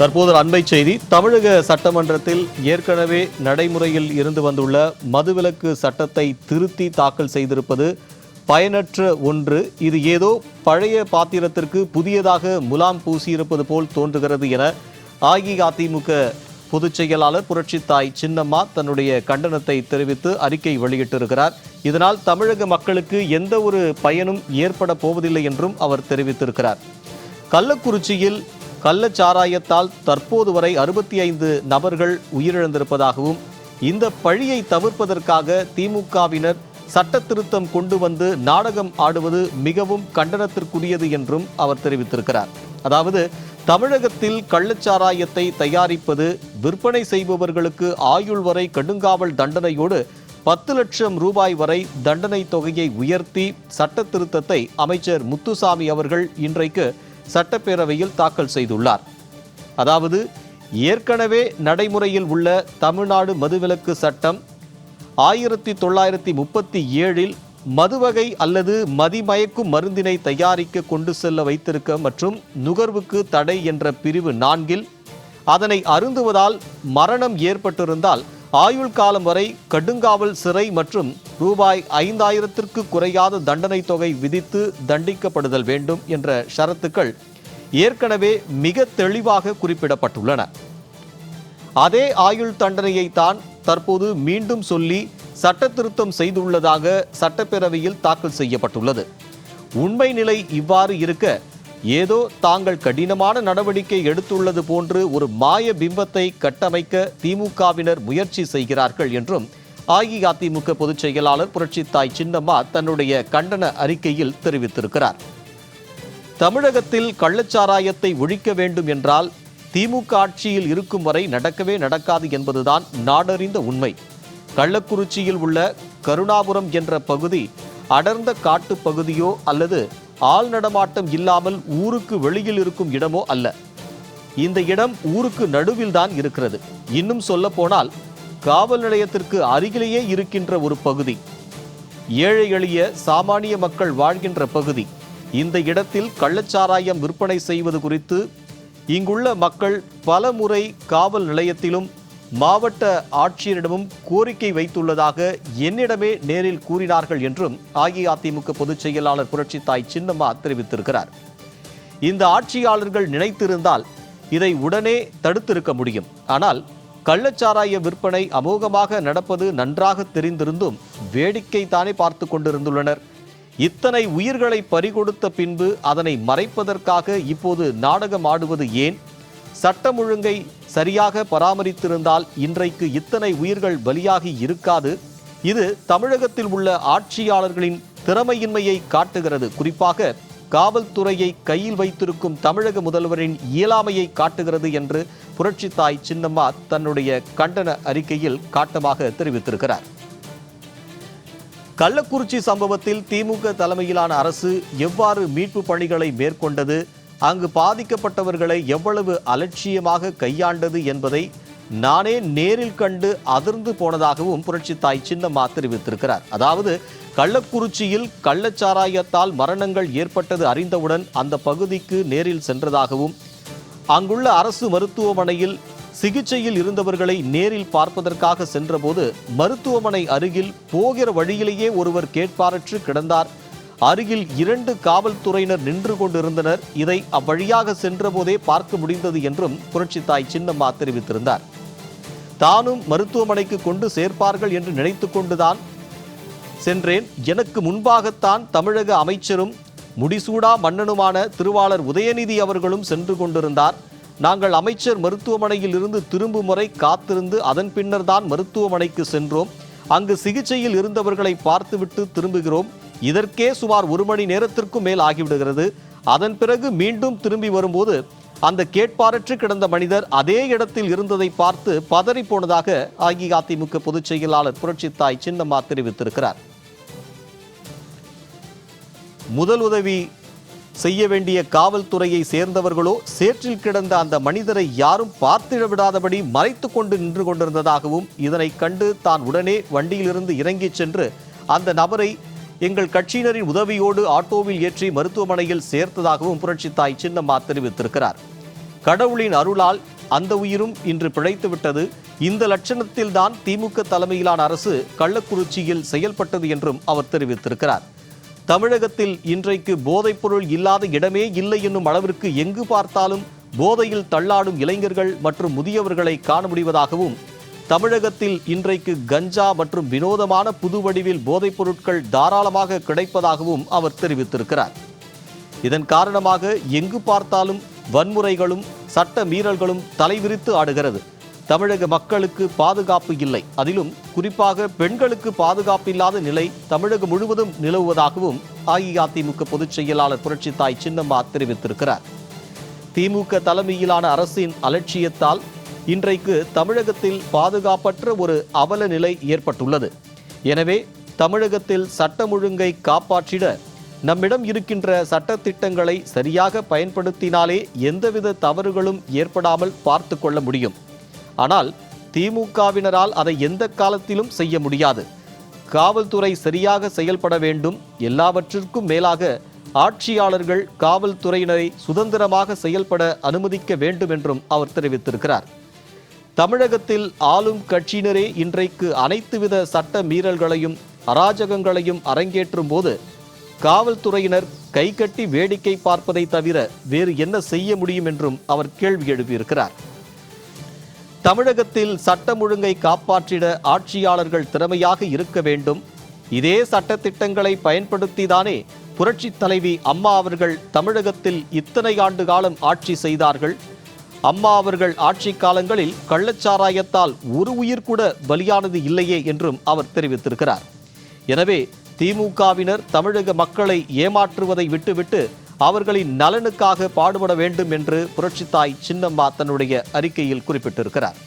தற்போது அண்மை செய்தி தமிழக சட்டமன்றத்தில் ஏற்கனவே நடைமுறையில் இருந்து வந்துள்ள மதுவிலக்கு சட்டத்தை திருத்தி தாக்கல் செய்திருப்பது பயனற்ற ஒன்று. இது ஏதோ பழைய பாத்திரத்திற்கு புதியதாக முலாம் பூசியிருப்பது போல் தோன்றுகிறது என அஇஅதிமுக பொதுச் செயலாளர் புரட்சித்தாய் சின்னம்மா தன்னுடைய கண்டனத்தை தெரிவித்து அறிக்கை வெளியிட்டிருக்கிறார். இதனால் தமிழக மக்களுக்கு எந்த ஒரு பயனும் ஏற்பட போவதில்லை என்றும் அவர் தெரிவித்திருக்கிறார். கள்ளக்குறிச்சியில் கள்ளச்சாராயத்தால் தற்போது வரை அறுபத்தி ஐந்து நபர்கள் உயிரிழந்திருப்பதாகவும் இந்த பழியை தவிர்ப்பதற்காக திமுகவினர் சட்ட திருத்தம் கொண்டு வந்து நாடகம் ஆடுவது மிகவும் கண்டனத்திற்குரியது என்றும் அவர் தெரிவித்திருக்கிறார். அதாவது தமிழகத்தில் கள்ளச்சாராயத்தை தயாரிப்பது விற்பனை செய்பவர்களுக்கு ஆயுள் வரை கடுங்காவல் தண்டனையோடு பத்து லட்சம் ரூபாய் வரை தண்டனை தொகையை உயர்த்தி சட்ட திருத்தத்தை அமைச்சர் முத்துசாமி அவர்கள் இன்றைக்கு சட்டப்பேரவையில் தாக்கல் செய்துள்ளார். அதாவது ஏற்கனவே நடைமுறையில் உள்ள தமிழ்நாடு மதுவிலக்கு சட்டம் ஆயிரத்தி தொள்ளாயிரத்தி முப்பத்தி ஏழில் மதுவகை அல்லது மதிமயக்கும் மருந்தினை தயாரிக்க கொண்டு செல்ல வைத்திருக்க மற்றும் நுகர்வுக்கு தடை என்ற பிரிவு நான்கில் அதனை அருந்துவதால் மரணம் ஏற்பட்டிருந்தால் ஆயுள் காலம் வரை கடுங்காவல் சிறை மற்றும் ரூபாய் ஐந்தாயிரத்திற்கு குறையாத தண்டனை தொகை விதித்து தண்டிக்கப்படுதல் வேண்டும் என்ற ஷரத்துக்கள் ஏற்கனவே மிக தெளிவாக குறிப்பிடப்பட்டுள்ளன. அதே ஆயுள் தண்டனையை தான் தற்போது மீண்டும் சொல்லி சட்ட திருத்தம் செய்துள்ளதாக சட்டப்பேரவையில் தாக்கல் செய்யப்பட்டுள்ளது. உண்மை நிலை இவ்வாறு இருக்க ஏதோ தாங்கள் கடினமான நடவடிக்கை எடுத்துள்ளது போன்று ஒரு மாய பிம்பத்தை கட்டமைக்க திமுகவினர் முயற்சி செய்கிறார்கள் என்றும் அஇஅதிமுக பொதுச் செயலாளர் புரட்சித்தாய் சின்னம்மா தன்னுடைய கண்டன அறிக்கையில் தெரிவித்திருக்கிறார். தமிழகத்தில் கள்ளச்சாராயத்தை ஒழிக்க வேண்டும் என்றால் திமுக ஆட்சியில் இருக்கும் வரை நடக்கவே நடக்காது என்பதுதான் நாடறிந்த உண்மை. கள்ளக்குறிச்சியில் உள்ள கருணாபுரம் என்ற பகுதி அடர்ந்த காட்டு பகுதியோ அல்லது ஆள் நடமாட்டம் இல்லாமல் ஊருக்கு வெளியில் இருக்கும் இடமோ அல்ல. இந்த இடம் ஊருக்கு நடுவில் தான் இருக்கிறது. இன்னும் சொல்ல போனால் காவல் நிலையத்திற்கு அருகிலேயே இருக்கின்ற ஒரு பகுதி. ஏழை எளிய சாமானிய மக்கள் வாழ்கின்ற பகுதி. இந்த இடத்தில் கள்ளச்சாராயம் விற்பனை செய்வது குறித்து இங்குள்ள மக்கள் பல முறை காவல் நிலையத்திலும் மாவட்ட ஆட்சியரிடமும் கோரிக்கை வைத்துள்ளதாக என்னிடமே நேரில் கூறினார்கள் என்றும் அஇஅதிமுக பொதுச் செயலாளர் புரட்சித்தாய் சின்னம்மா தெரிவித்திருக்கிறார். இந்த ஆட்சியாளர்கள் நினைத்திருந்தால் இதை உடனே தடுத்திருக்க முடியும். ஆனால் கள்ளச்சாராய விற்பனை அமோகமாக நடப்பது நன்றாக தெரிந்திருந்தும் வேடிக்கை தானே பார்த்து கொண்டிருந்துள்ளனர். இத்தனை உயிர்களை பறிகொடுத்த பின்பு அதனை மறைப்பதற்காக இப்போது நாடகம் ஆடுவது ஏன்? சட்டம் ஒழுங்கை சரியாக பராமரித்திருந்தால் இன்றைக்கு இத்தனை உயிர்கள் பலியாகி இருக்காது. இது தமிழகத்தில் உள்ள ஆட்சியாளர்களின் திறமையின்மையை காட்டுகிறது. குறிப்பாக காவல்துறையை கையில் வைத்திருக்கும் தமிழக முதல்வரின் இயலாமையை காட்டுகிறது என்று புரட்சித்தாய் சின்னம்மா தன்னுடைய கண்டன அறிக்கையில் காட்டமாக தெரிவித்திருக்கிறார். கள்ளக்குறிச்சி சம்பவத்தில் திமுக தலைமையிலான அரசு எவ்வாறு மீட்பு பணிகளை மேற்கொண்டது? அங்கு பாதிக்கப்பட்டவர்களை எவ்வளவு அலட்சியமாக கையாண்டது என்பதை நானே நேரில் கண்டு அதிர்ந்து போனதாகவும் புரட்சித்தாய் சின்னம்மா தெரிவித்திருக்கிறார். அதாவது கள்ளக்குறிச்சியில் கள்ளச்சாராயத்தால் மரணங்கள் ஏற்பட்டது அறிந்தவுடன் அந்த பகுதிக்கு நேரில் சென்றதாகவும் அங்குள்ள அரசு மருத்துவமனையில் சிகிச்சையில் இருந்தவர்களை நேரில் பார்ப்பதற்காக சென்றபோது மருத்துவமனை அருகில் போகிற வழியிலேயே ஒருவர் கேட்பாரற்று கிடந்தார். அருகில் இரண்டு காவல்துறையினர் நின்று கொண்டிருந்தனர். இதை அவ்வழியாக சென்றபோதே பார்க்க முடிந்தது என்றும் புரட்சித்தாய் சின்னம்மா தெரிவித்திருந்தார். தானும் மருத்துவமனைக்கு கொண்டு சேர்ப்பார்கள் என்று நினைத்து கொண்டுதான் சென்றேன். எனக்கு முன்பாகத்தான் தமிழக அமைச்சரும் முடிசூடா மன்னனுமான திருவாளர் உதயநிதி அவர்களும் சென்று கொண்டிருந்தார். நாங்கள் அமைச்சர் மருத்துவமனையில் இருந்து திரும்பும் முறை காத்திருந்து அதன் பின்னர் தான் மருத்துவமனைக்கு சென்றோம். அங்கு சிகிச்சையில் இருந்தவர்களை பார்த்துவிட்டு திரும்புகிறோம். இதற்கே சுமார் ஒரு மணி நேரத்திற்கும் மேல் ஆகிவிடுகிறது. அதன் பிறகு மீண்டும் திரும்பி வரும்போது அந்த கேட்பாரற்று கிடந்த மனிதர் அதே இடத்தில் இருந்ததை பார்த்து பதறி போனதாக அஇஅதிமுக பொதுச் செயலாளர் புரட்சித்தாய் சின்னம்மா தெரிவித்திருக்கிறார். முதல் உதவி செய்ய வேண்டிய காவல்துறையை சேர்ந்தவர்களோ சேற்றில் கிடந்த அந்த மனிதரை யாரும் பார்த்திட விடாதபடி மறைத்து கொண்டு நின்று கொண்டிருந்ததாகவும் இதனை கண்டு தான் உடனே வண்டியிலிருந்து இறங்கிச் சென்று அந்த நபரை எங்கள் கட்சியினரின் உதவியோடு ஆட்டோவில் ஏற்றி மருத்துவமனையில் சேர்த்ததாகவும் புரட்சித்தாய் சின்னம்மா தெரிவித்திருக்கிறார். கடவுளின் அருளால் அந்த உயிரும் இன்று பிழைத்துவிட்டது. இந்த லட்சணத்தில்தான் திமுக தலைமையிலான அரசு கள்ளக்குறிச்சியில் செயல்பட்டது என்றும் அவர் தெரிவித்திருக்கிறார். தமிழகத்தில் இன்றைக்கு போதைப்பொருள் இல்லாத இடமே இல்லை என்னும் அளவிற்கு எங்கு பார்த்தாலும் போதையில் தள்ளாடும் இளைஞர்கள் மற்றும் முதியவர்களை காண முடிவதாகவும் தமிழகத்தில் இன்றைக்கு கஞ்சா மற்றும் வினோதமான புது வடிவில் போதைப் பொருட்கள் தாராளமாக கிடைப்பதாகவும் அவர் தெரிவித்திருக்கிறார். இதன் காரணமாக எங்கு பார்த்தாலும் வன்முறைகளும் சட்ட மீறல்களும் தலைவிரித்து ஆடுகிறது. தமிழக மக்களுக்கு பாதுகாப்பு இல்லை. அதிலும் குறிப்பாக பெண்களுக்கு பாதுகாப்பு இல்லாத நிலை தமிழகம் முழுவதும் நிலவுவதாகவும் அஇஅதிமுக பொதுச் செயலாளர் புரட்சித்தாய் சின்னம்மா தெரிவித்திருக்கிறார். திமுக தலைமையிலான அரசின் அலட்சியத்தால் இன்றைக்கு தமிழகத்தில் பாதுகாப்பற்ற ஒரு அவல நிலை ஏற்பட்டுள்ளது. எனவே தமிழகத்தில் சட்டம் ஒழுங்கை காப்பாற்றிட நம்மிடம் இருக்கின்ற சட்டத்திட்டங்களை சரியாக பயன்படுத்தினாலே எந்தவித தவறுகளும் ஏற்படாமல் பார்த்து கொள்ள முடியும். ஆனால் திமுகவினரால் அதை எந்த காலத்திலும் செய்ய முடியாது. காவல்துறை சரியாக செயல்பட வேண்டும். எல்லாவற்றிற்கும் மேலாக ஆட்சியாளர்கள் காவல்துறையினரை சுதந்திரமாக செயல்பட அனுமதிக்க வேண்டும் என்றும் அவர் தெரிவித்திருக்கிறார். தமிழகத்தில் ஆளும் கட்சியினரே இன்றைக்கு அனைத்துவித சட்ட மீறல்களையும் அராஜகங்களையும் அரங்கேற்றும் போது காவல்துறையினர் கைகட்டி வேடிக்கை பார்ப்பதை தவிர வேறு என்ன செய்ய முடியும் என்றும் அவர் கேள்வி எழுப்பியிருக்கிறார். தமிழகத்தில் சட்டம் ஒழுங்கை காப்பாற்றிட ஆட்சியாளர்கள் திறமையாக இருக்க வேண்டும். இதே சட்டத்திட்டங்களை பயன்படுத்திதானே புரட்சித் தலைவி அம்மா அவர்கள் தமிழகத்தில் இத்தனை ஆண்டு காலம் ஆட்சி செய்தார்கள். அம்மா அவர்கள் ஆட்சி காலங்களில் கள்ளச்சாராயத்தால் ஒரு உயிர் கூட பலியானது இல்லையே என்றும் அவர் தெரிவித்திருக்கிறார். எனவே திமுகவினர் தமிழக மக்களை ஏமாற்றுவதை விட்டுவிட்டு அவர்களின் நலனுக்காக பாடுபட வேண்டும் என்று புரட்சித்தாய் சின்னம்மா தன்னுடைய அறிக்கையில் குறிப்பிட்டிருக்கிறார்.